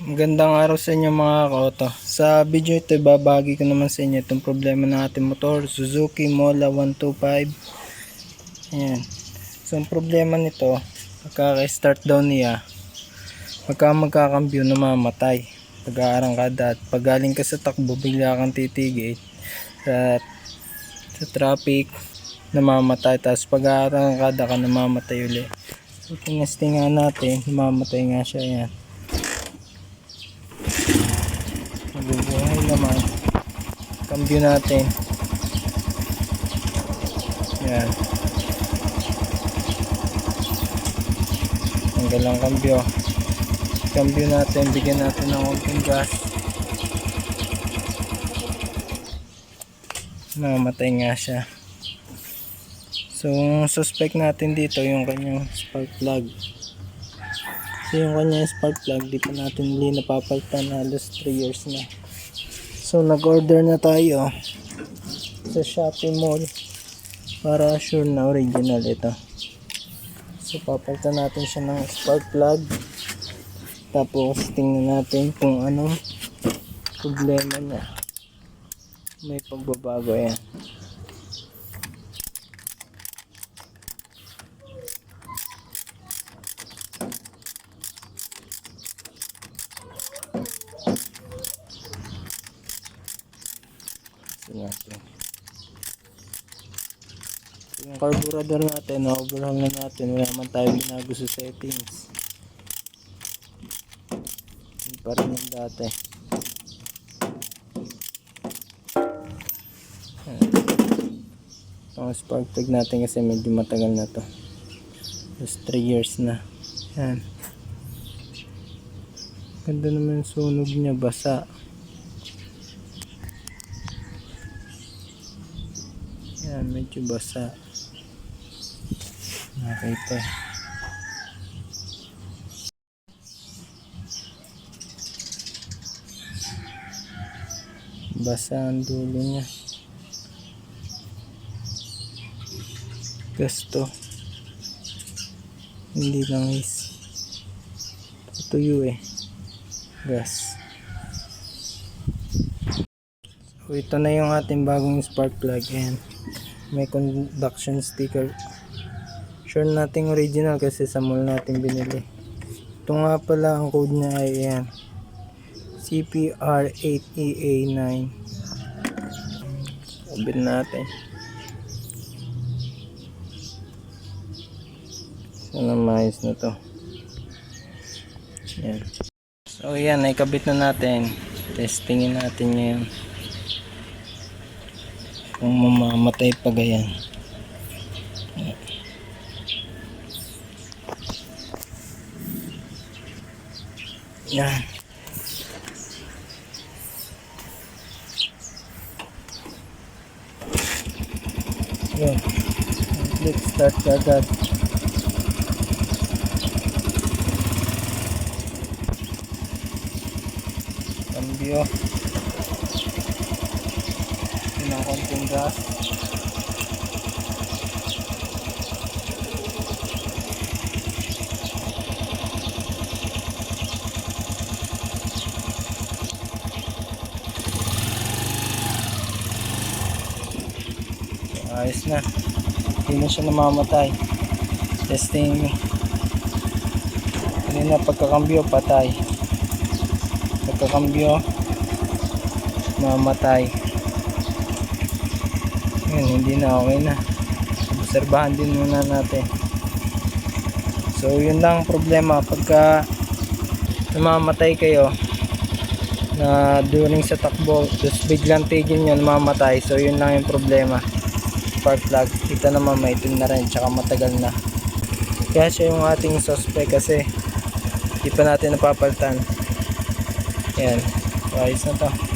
Magandang araw sa inyo mga kaoto. Sa video ito, babagi ko naman sa inyo itong problema ng ating motor, Suzuki Mola 125. Ayan. So, ang problema nito, pagka-start daw niya, pagka magkakambyo, namamatay. Pag-aarangkada at pag galing ka sa takbo, bigla kang titigil sa, sa traffic, namamatay. Tapos pag-aarangkada ka, namamatay ulit. So, tingestingan natin, namamatay nga siya. Ayan. Nabubuhay naman. Cambio natin. Yan. Tanggal ang cambio. Cambio natin. Bigyan natin ng konting gas. Namatay nga siya. So, suspect natin dito yung kanyang spark plug. So yung kanya spark plug, di pa natin hindi napapalitan halos 3 years na. So nag-order na tayo sa Shopee Mall para sure na original ito. So papalitan natin siya ng spark plug. Tapos tingnan natin kung anong problema niya. May pagbabago yan. Tingnan natin. Yung carburetor natin, na-overhaul na natin. Wala naman tayo binago sa settings. Hindi pa rin yung dati. Ang spark plug natin kasi medyo matagal na to. Just 3 years na. Yan. Ganda naman yung sunog niya, basa. Yan, medyo basa. Nakita. Basa ang dulo niya. Gasto. Hindi lang is tuyo eh. Gas. So ito na yung ating bagong spark plug and may conduction sticker sure nating original kasi sa mall natin binili. Ito nga pala ang code niya ay yan CPR8EA9 sabi natin. Sana maayos na to. Yan so yan naikabit na natin. Testingin natin ngayon. Kung mamamatay pa gayan yan. Yun click start agad. Cambio yun ang konting gas ayos na. Hindi na siya namamatay. Testing kanina pagkakambyo patay. Pagkakambyo mamatay. Yun hindi na okay na. Obserbahan din muna natin. So yun lang ang problema. Pagka namamatay kayo na during sa takbo tapos biglang tigil nyo namamatay. So yun lang yung problema spark plug ito naman may itim na rin tsaka matagal na. Kaya siya yung ating suspect kasi di pa natin napapalitan. Yan ayos na to